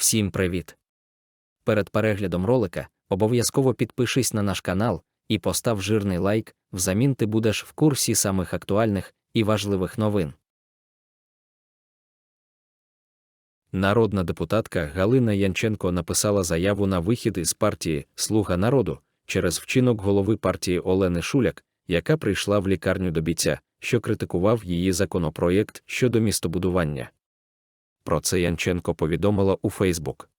Всім привіт! Перед переглядом ролика обов'язково підпишись на наш канал і постав жирний лайк, взамін ти будеш в курсі самих актуальних і важливих новин. Народна депутатка Галина Янченко написала заяву на вихід із партії Слуга народу через вчинок голови партії Олени Шуляк, яка прийшла в лікарню до бійця, що критикував її законопроєкт щодо містобудування. Про це Янченко повідомила у Фейсбук.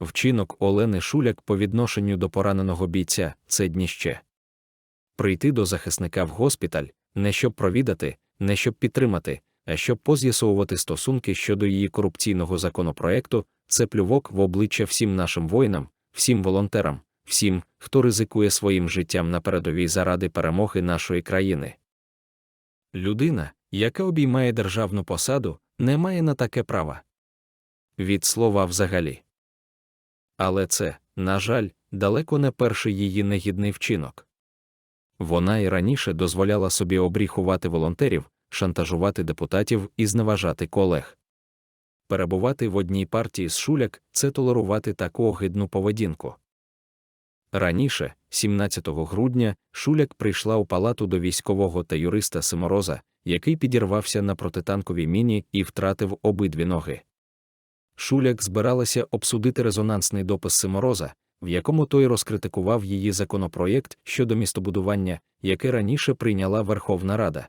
Вчинок Олени Шуляк по відношенню до пораненого бійця це дніще. Прийти до захисника в госпіталь, не щоб провідати, не щоб підтримати, а щоб поз'ясовувати стосунки щодо її корупційного законопроекту, це плювок в обличчя всім нашим воїнам, всім волонтерам, всім, хто ризикує своїм життям на передовій заради перемоги нашої країни. Людина, яка обіймає державну посаду, не має на таке права. Від слова взагалі. Але це, на жаль, далеко не перший її негідний вчинок. Вона і раніше дозволяла собі обріхувати волонтерів, шантажувати депутатів і зневажати колег. Перебувати в одній партії з Шуляк це толерувати таку огидну поведінку. Раніше, 17 грудня, Шуляк прийшла у палату до військового та юриста Симороза, який підірвався на протитанковій міні і втратив обидві ноги. Шуляк збиралася обсудити резонансний допис Симороза, в якому той розкритикував її законопроєкт щодо містобудування, який раніше прийняла Верховна Рада.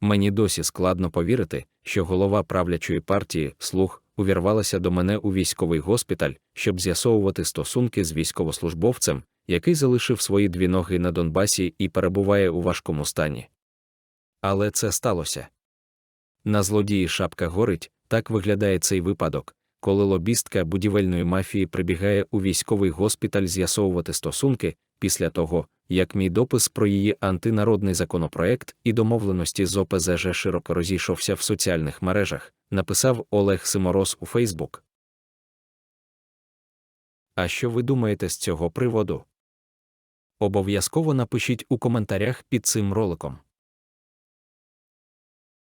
Мені досі складно повірити, що голова правлячої партії слух увірвалася до мене у військовий госпіталь, щоб з'ясовувати стосунки з військовослужбовцем, який залишив свої дві ноги на Донбасі і перебуває у важкому стані. Але це сталося. На злодії шапка горить, так виглядає цей випадок, коли лобістка будівельної мафії прибігає у військовий госпіталь з'ясовувати стосунки після того, як мій допис про її антинародний законопроект і домовленості з ОПЗЖ широко розійшовся в соціальних мережах, написав Олег Симороз у Фейсбук. А що ви думаєте з цього приводу? Обов'язково напишіть у коментарях під цим роликом.